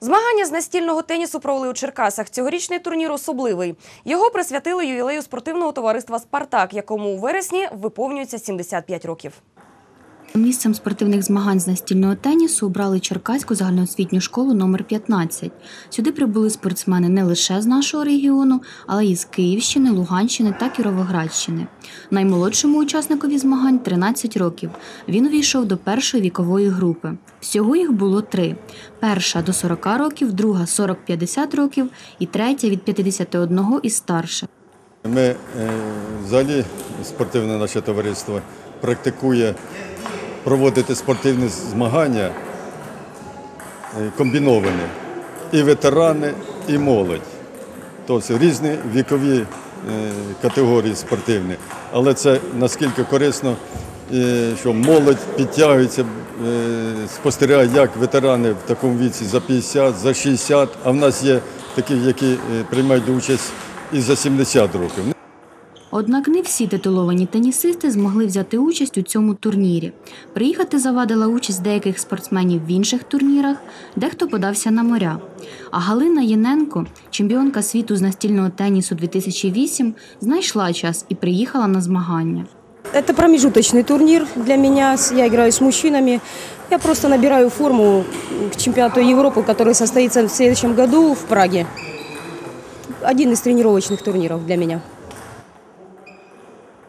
Змагання з настільного тенісу провели у Черкасах. Цьогорічний турнір особливий. Його присвятили ювілею спортивного товариства Спартак, якому у вересні виповнюється 75 років. Місцем спортивних змагань з настільного тенісу обрали Черкаську загальноосвітню школу номер 15. Сюди прибули спортсмени не лише з нашого регіону, але й з Київщини, Луганщини та Кіровоградщини. Наймолодшому учасникові змагань 13 років. Він увійшов до першої вікової групи. Всього їх було три: перша до 40 років, друга 40-50 років і третя від 51 і старше. Ми е, взагалі спортивне наше товариство практикує проводити спортивні змагання е, комбіновані. І ветерани, і молодь. Тобто різні вікові е, категорії спортивні. Але це наскільки корисно, е, що молодь підтягується, спостерігає, як ветерани в такому віці за 50, за 60, а в нас є такі, які приймають участь і за 70 років. Однак не всі титуловані тенісисти змогли взяти участь у цьому турнірі. Приїхати завадила участь деяких спортсменів в інших турнірах, дехто подався на моря. А Галина Єненко, чемпіонка світу з настільного тенісу 2008, знайшла час і приїхала на змагання. Это промежуточный турнир для меня. С- Я играю с мужчинами. Я просто набираю форму к чемпионату Европы, который состоится в следующем году в Праге. Один из тренировочных турниров для меня.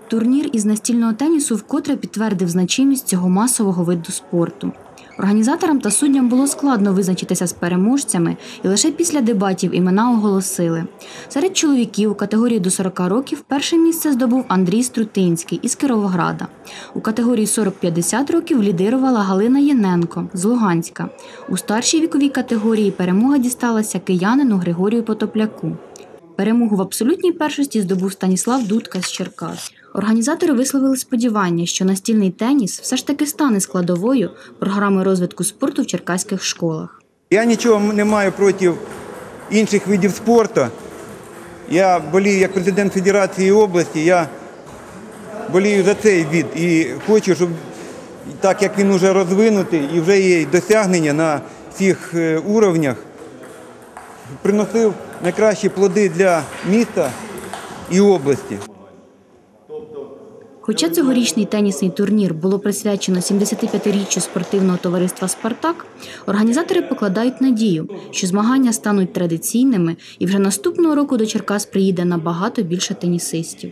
Турнір із настільного тенісу вкотре підтвердив значимість цього масового виду спорту. Організаторам та суддям було складно визначитися з переможцями, і лише після дебатів імена оголосили. Серед чоловіків у категорії до 40 років перше місце здобув Андрій Струтинський із Кіровограда. У категорії 40-50 років лідирувала Галина Єненко з Луганська. У старшій віковій категорії перемога дісталася киянину Григорію Потопляку. Перемогу в абсолютній першості здобув Станіслав Дудка з Черкас. Організатори висловили сподівання, що настільний теніс все ж таки стане складовою програми розвитку спорту в черкаських школах. Я нічого не маю проти інших видів спорту. Я болію як президент Федерації області, я болію за цей від і хочу, щоб так як він вже розвинутий і вже є досягнення на всіх е, уровнях, приносив найкращі плоди для міста і області. Хоча цьогорічний тенісний турнір було присвячено 75-річчю спортивного товариства Спартак, організатори покладають надію, що змагання стануть традиційними і вже наступного року до Черкас приїде набагато більше тенісистів.